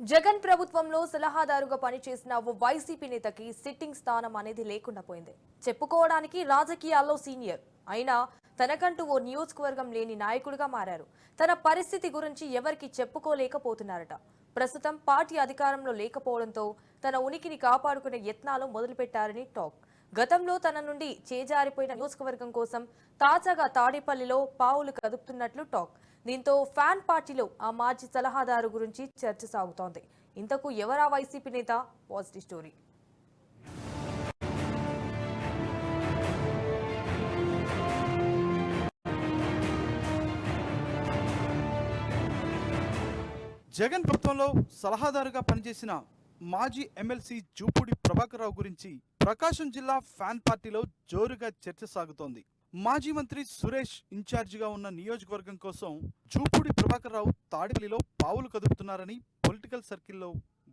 జగన్ ప్రభుత్వంలో సలహాదారుగా పనిచేసిన ఓ వైసీపీ నేతకి సిట్టింగ్ స్థానం అనేది లేకుండా పోయింది. చెప్పుకోవడానికి రాజకీయాల్లో సీనియర్. అయినా తనకంటూ ఓ నియోజకవర్గం లేని నాయకుడిగా మారారు. తన పరిస్థితి గురించి ఎవరికి చెప్పుకోలేకపోతున్నారట. ప్రస్తుతం పార్టీ అధికారంలో లేకపోవడంతో తన ఉనికిని కాపాడుకునే యత్నాలు మొదలుపెట్టారని టాక్. గతంలో తన నుండి చేజారిపోయిన నియోజకవర్గం కోసం తాజాగా తాడేపల్లిలో పావులు కదుపుతున్నట్లు టాక్. దీంతో ఫ్యాన్ పార్టీలో ఆ మాజీ సలహాదారు గురించి చర్చ సాగుతోంది. ఇంతకు ఎవరా వైసీపీ నేత? Positive story. జగన్ ప్రభుత్వంలో సలహాదారుగా పనిచేసిన మాజీ ఎమ్మెల్సీ జూపూడి ప్రభాకర్ రావు గురించి ప్రకాశం జిల్లా ఫ్యాన్ పార్టీలో జోరుగా చర్చ సాగుతోంది. మాజీ మంత్రి సురేష్ ఇన్ఛార్జిగా ఉన్న నియోజకవర్గం కోసం జూపూడి ప్రభాకర్ రావు తాడిపల్లిలో పావులు కదుపుతున్నారని పొలిటికల్ సర్కిల్లో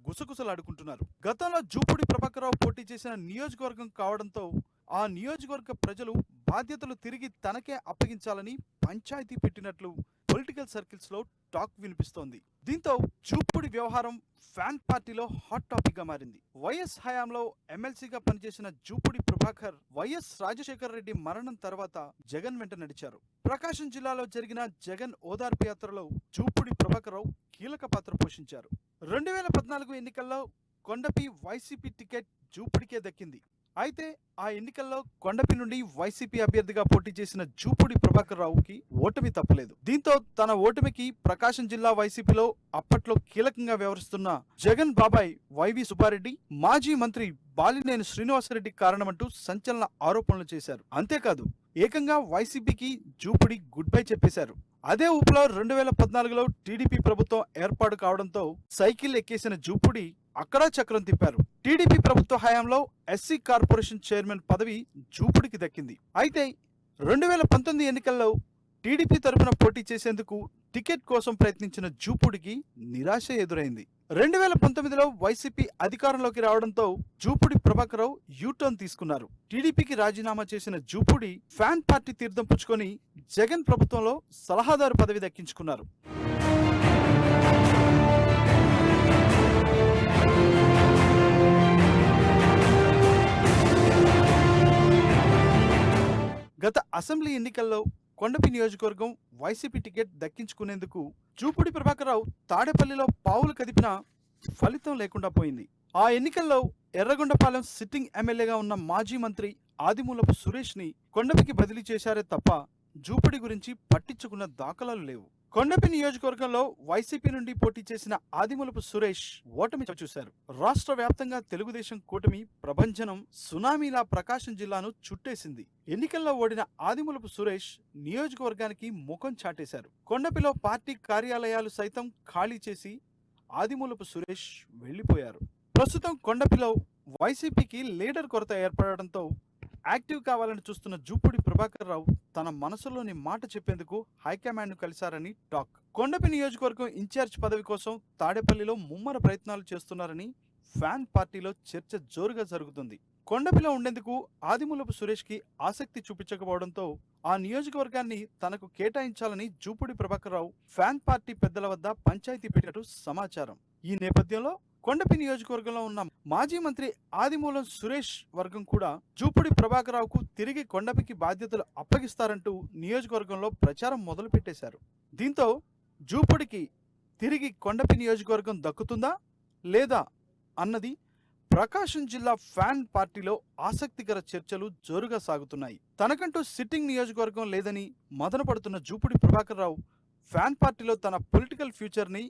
గుసగుసలాడుకుంటున్నారు. గతంలో జూపూడి ప్రభాకర్ రావు పోటీ చేసిన నియోజకవర్గం కావడంతో ఆ నియోజకవర్గ ప్రజలు బాధ్యతలు తిరిగి తనకే అప్పగించాలని పంచాయతీ పెట్టినట్లు పొలిటికల్ సర్కిల్స్లో టాక్ వినిపిస్తోంది. దీంతో చూపుడి వ్యవహారం ఫ్యాన్ పార్టీలో హాట్ టాపిక్గా మారింది. వైఎస్ హయాంలో ఎమ్మెల్సీగా పనిచేసిన జూపుడి ప్రభాకర్ వైఎస్ రాజశేఖర రెడ్డి మరణం తర్వాత జగన్ వెంట నడిచారు. ప్రకాశం జిల్లాలో జరిగిన జగన్ ఓదార్పు యాత్రలో జూపుడి ప్రభాకర్ రావు కీలక పాత్ర పోషించారు. రెండు వేల పద్నాలుగు ఎన్నికల్లో కొండపి వైసీపీ టికెట్ జూపుడికే దక్కింది. అయితే ఆ ఎన్నికల్లో కొండపి నుండి వైసీపీ అభ్యర్థిగా పోటీ చేసిన జూపూడి ప్రభాకర్ రావుకి ఓటమి తప్పలేదు. దీంతో తన ఓటమికి ప్రకాశం జిల్లా వైసీపీలో అప్పట్లో కీలకంగా వ్యవహరిస్తున్న జగన్ బాబాయ్ వైవి సుబ్బారెడ్డి మాజీ మంత్రి బాలినేని శ్రీనివాసరెడ్డి కారణమంటూ సంచలన ఆరోపణలు చేశారు. అంతేకాదు ఏకంగా వైసీపీకి జూపుడి గుడ్ బై చెప్పేశారు. అదే ఊపులో రెండు వేల పద్నాలుగులో టీడీపీ ప్రభుత్వం ఏర్పాటు కావడంతో సైకిల్ ఎక్కేసిన జూపుడి అక్కడా చక్రం తిప్పారు. టీడీపీ ప్రభుత్వ హయాంలో ఎస్సీ కార్పొరేషన్ చైర్మన్ పదవి జూపుడికి దక్కింది. అయితే రెండు వేల పంతొమ్మిది ఎన్నికల్లో టీడీపీ తరపున పోటీ చేసేందుకు టికెట్ కోసం ప్రయత్నించిన జూపుడికి నిరాశ ఎదురైంది. రెండు వేల పంతొమ్మిదిలో వైసీపీ అధికారంలోకి రావడంతో జూపుడి ప్రభాకర్ రావు యూటర్న్ తీసుకున్నారు. టీడీపీకి రాజీనామా చేసిన జూపుడి ఫ్యాన్ పార్టీ తీర్థం పుచ్చుకొని జగన్ ప్రభుత్వంలో సలహాదారు పదవి దక్కించుకున్నారు. గత అసెంబ్లీ ఎన్నికల్లో కొండపి నియోజకవర్గం వైసీపీ టికెట్ దక్కించుకునేందుకు జూపుడి ప్రభాకరరావు తాడేపల్లిలో పావులు కదిపిన ఫలితం లేకుండా పోయింది. ఆ ఎన్నికల్లో ఎర్రగొండపాలెం సిట్టింగ్ ఎమ్మెల్యేగా ఉన్న మాజీ మంత్రి ఆదిమూలపు సురేష్ని కొండపికి బదిలీ చేశారే తప్ప జూపడి గురించి పట్టించుకున్న దాఖలాలు లేవు. కొండపి నియోజకవర్గంలో వైసీపీ నుండి పోటీ చేసిన ఆదిమూలపు సురేష్ ఓటమి చూశారు. రాష్ట్ర వ్యాప్తంగా తెలుగుదేశం కూటమి ప్రభంజనం సునామీలా ప్రకాశం జిల్లాను చుట్టేసింది. ఎన్నికల్లో ఓడిన ఆదిమూలపు సురేష్ నియోజకవర్గానికి ముఖం చాటేశారు. కొండపిలో పార్టీ కార్యాలయాలు సైతం ఖాళీ చేసి ఆదిమూలపు సురేష్ వెళ్ళిపోయారు ప్రస్తుతం కొండపిలో వైసీపీకి లీడర్ కొరత ఏర్పడడంతో యాక్టివ్ కావాలని చూస్తున్న జూపుడి ప్రభాకర్ రావు తన మనసులోని మాట చెప్పేందుకు హైకమాండ్ను కలిశారని టాక్. కొండపి నియోజకవర్గం ఇన్ఛార్జ్ పదవి కోసం తాడేపల్లిలో ముమ్మర ప్రయత్నాలు చేస్తున్నారని ఫ్యాన్ పార్టీలో చర్చ జోరుగా జరుగుతుంది. కొండపిలో ఉండేందుకు ఆదిమూలపు సురేష్కి ఆసక్తి చూపించకపోవడంతో ఆ నియోజకవర్గాన్ని తనకు కేటాయించాలని జూపుడి ప్రభాకర్ రావు ఫ్యాన్ పార్టీ పెద్దల వద్ద పంచాయతీ పెట్టినట్టు సమాచారం. ఈ నేపథ్యంలో కొండపి నియోజకవర్గంలో ఉన్న మాజీ మంత్రి ఆదిమూలం సురేష్ వర్గం కూడా జూపుడి ప్రభాకరరావుకు తిరిగి కొండపికి బాధ్యతలు అప్పగిస్తారంటూ నియోజకవర్గంలో ప్రచారం మొదలుపెట్టేశారు. దీంతో జూపుడికి తిరిగి కొండపి నియోజకవర్గం దక్కుతుందా లేదా అన్నది ప్రకాశం జిల్లా ఫ్యాన్ పార్టీలో ఆసక్తికర చర్చలు జోరుగా సాగుతున్నాయి. తనకంటూ సిట్టింగ్ నియోజకవర్గం లేదని మదన పడుతున్న జూపుడి ప్రభాకర్ రావు ఫ్యాన్ పార్టీలో తన పొలిటికల్ ఫ్యూచర్ని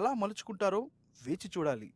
ఎలా మలుచుకుంటారో వేచి చూడాలి.